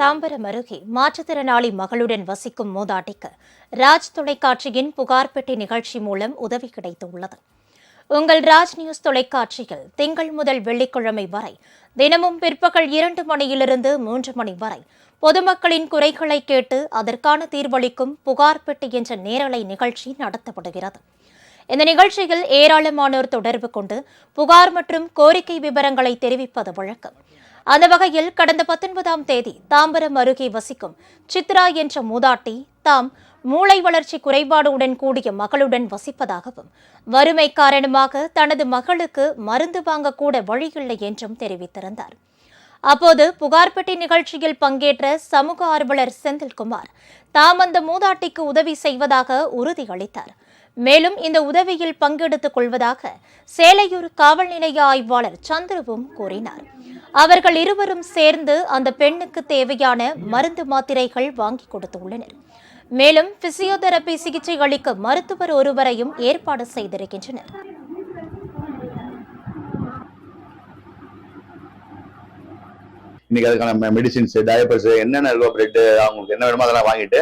தாம்பரம் அருகே மாற்றுத்திறனாளி மகளுடன் வசிக்கும் மூதாட்டிக்கு ராஜ் தொலைக்காட்சியின் புகார் பெட்டி நிகழ்ச்சி மூலம் உதவி கிடைத்துள்ளது. உங்கள் ராஜ் நியூஸ் தொலைக்காட்சியில் திங்கள் முதல் வெள்ளிக்கிழமை வரை தினமும் பிற்பகல் இரண்டு மணியிலிருந்து மூன்று மணி வரை பொதுமக்களின் குறைகளை கேட்டு அதற்கான தீர்வளிக்கும் புகார் பெட்டி என்ற நேரலை நிகழ்ச்சி நடத்தப்படுகிறது. இந்த நிகழ்ச்சியில் ஏராளமானோர் தொடர்பு கொண்டு புகார் மற்றும் கோரிக்கை விவரங்களை தெரிவிப்பது வழக்கம். அந்த வகையில் கடந்த பத்தொன்பதாம் தேதி தாம்பரம் அருகே வசிக்கும் சித்ரா என்ற மூதாட்டி தாம் மூளை வளர்ச்சி குறைபாடுடன் கூடிய மகளுடன் வசிப்பதாகவும் வறுமை காரணமாக தனது மகளுக்கு மருந்து வாங்கக்கூட வழியில்லை என்றும் தெரிவித்திருந்தார். அப்போது புகார் பெட்டி நிகழ்ச்சியில் பங்கேற்ற சமூக ஆர்வலர் செந்தில்குமார் தாம் அந்த மூதாட்டிக்கு உதவி செய்வதாக உறுதியளித்தார். மேலும் இந்த உதவியில் பங்கெடுத்துக் கொள்வதாக சேலையூர் காவல் நிலைய ஆய்வாளர் சந்துருவும் கூறினார். அவர்கள் இருவரும் சேர்ந்து அந்த பெண்ணுக்கு தேவையான மருந்து மாத்திரைகள் வாங்கி கொடுத்துள்ளனர். மேலும் பிசியோதெரபி சிகிச்சை அளிக்க மருத்துவர் ஒருவரையும் ஏற்பாடு செய்திருக்கின்றனர். இன்னைக்கு அதுக்கான மெடிசின்ஸ் டயபர்ஸ் என்னென்ன இருக்கோ பிரெட்டு அவங்களுக்கு என்ன வேணுமோ அதெல்லாம் வாங்கிட்டு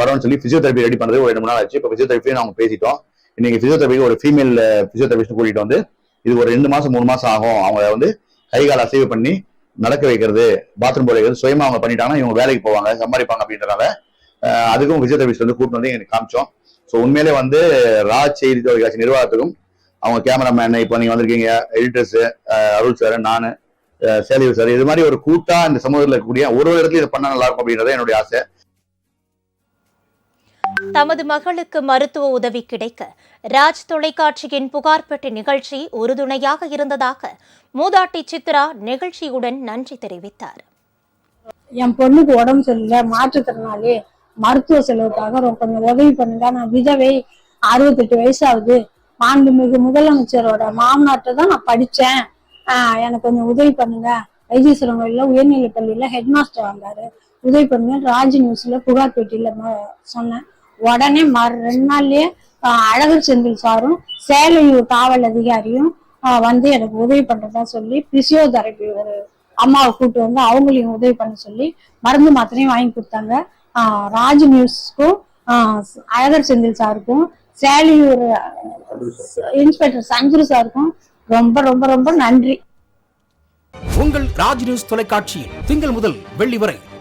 வரோம்னு சொல்லி பிசியோதெரபி ரெடி பண்ணுறது ஒரு ரெண்டு மூணு நாள் ஆச்சு. இப்போ பிசியோதெரபி நாங்கள் பேசிட்டோம். இன்னைக்கு பிசியோதெரபிக்கு ஒரு ஃபீமேல் பிசியோதெரபிஸ்ட் கூட்டிட்டு வந்து இது ஒரு ரெண்டு மாசம் மூணு மாசம் ஆகும். அவங்க வந்து கை கால் அசைவு பண்ணி நடக்க வைக்கிறது பாத்ரூம் போல வைக்கிறது சுயமா அவங்க பண்ணிட்டாங்கன்னா இவங்க வேலைக்கு போவாங்க சம்பாதிப்பாங்க அப்படின்றனால அதுக்கும் பிசியோதெரபிஸ்ட் வந்து கூப்பிட்டு வந்து எனக்கு காமிச்சோம். ஸோ உண்மையிலே வந்து ராஜ் செய்தி தொலைக்காட்சி நிர்வாகத்துக்கும் அவங்க கேமராமேன் இப்போ நீங்க வந்திருக்கீங்க எடிட்டர்ஸ் அருள் சார் நான் சேலியூர் சார் இது மாதிரி ஒரு கூட்டா இந்த சமூகத்தில் இருக்கக்கூடிய ஒரு ஒரு இடத்துல இதை பண்ணா நல்லா இருக்கும் அப்படின்றத என்னுடைய ஆசை. தமது மகளுக்கு மருத்துவ உதவி கிடைக்க ராஜ் தொலைக்காட்சியின் புகார் பெட்டி நிகழ்ச்சி உறுதுணையாக இருந்ததாக மூதாட்டி சித்ரா நிகழ்ச்சியுடன் நன்றி தெரிவித்தார். என் பொண்ணுக்கு உடம்பு சரியில்லை மாற்றுத்திறனாளி மருத்துவ செலவுக்காக ரொம்ப கொஞ்சம் உதவி பண்ணுங்க. நான் விதவை அறுபத்தெட்டு வயசு ஆகுது. மாண்புமிகு முதலமைச்சரோட மாமனாட்டை தான் நான் படிச்சேன். ஆஹ் எனக்கு கொஞ்சம் உதவி பண்ணுங்க. வைத்தீஸ்வரன் கோயிலில் உயர்நிலைப் பள்ளியில ஹெட் மாஸ்டர் வந்தாரு உதவி பண்ணுங்க. ராஜ் நியூஸ்ல புகார் பெட்டியில் சொன்னேன். உடனே மறு ரெண்டு நாள்லயே அழகர் செந்தில் சாரும் சேலையூர் காவல் அதிகாரியும் வந்து எனக்கு உதவி பண்றதா சொல்லி பிசியோதெரபி ஒரு அம்மாவை கூட்டு வந்து அவங்களையும் உதவி பண்ண சொல்லி மருந்து மாத்திரையும் வாங்கி கொடுத்தாங்க. ராஜ் நியூஸ்க்கும் அழகர் செந்தில் சாருக்கும் சேலியூர் இன்ஸ்பெக்டர் சஞ்சுரு சாருக்கும் ரொம்ப ரொம்ப ரொம்ப நன்றி. உங்கள் ராஜ் நியூஸ் தொலைக்காட்சியில் திங்கள் முதல் வெள்ளி வரை